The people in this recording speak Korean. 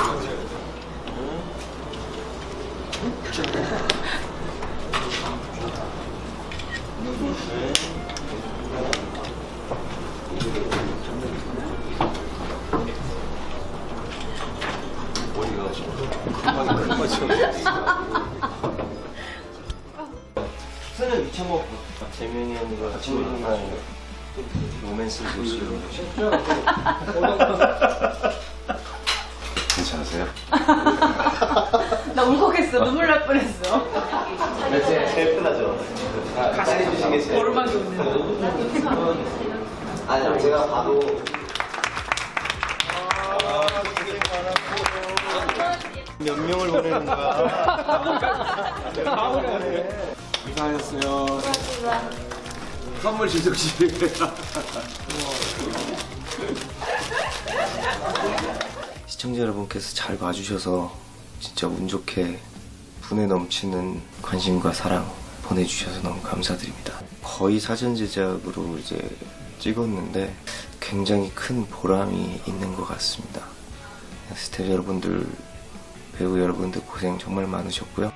거죠. 선생님 2,000번 재민이 형과 같이 만나요. 로맨스 보시고 괜찮으세요? 나 울컥했어. 눈물 날 뻔했어. 제일 편하죠. 같이 해주신 게 제일 오르막이. 아니요 제가 봐도 몇 명을 보내는 거야? 고생하셨어요. 선물 주석식입니다. 시청자 여러분께서 잘 봐주셔서 진짜 운 좋게 분에 넘치는 관심과 사랑 보내주셔서 너무 감사드립니다. 거의 사전 제작으로 이제 찍었는데 굉장히 큰 보람이 있는 것 같습니다. 스태프 여러분들, 배우 여러분들 고생 정말 많으셨고요.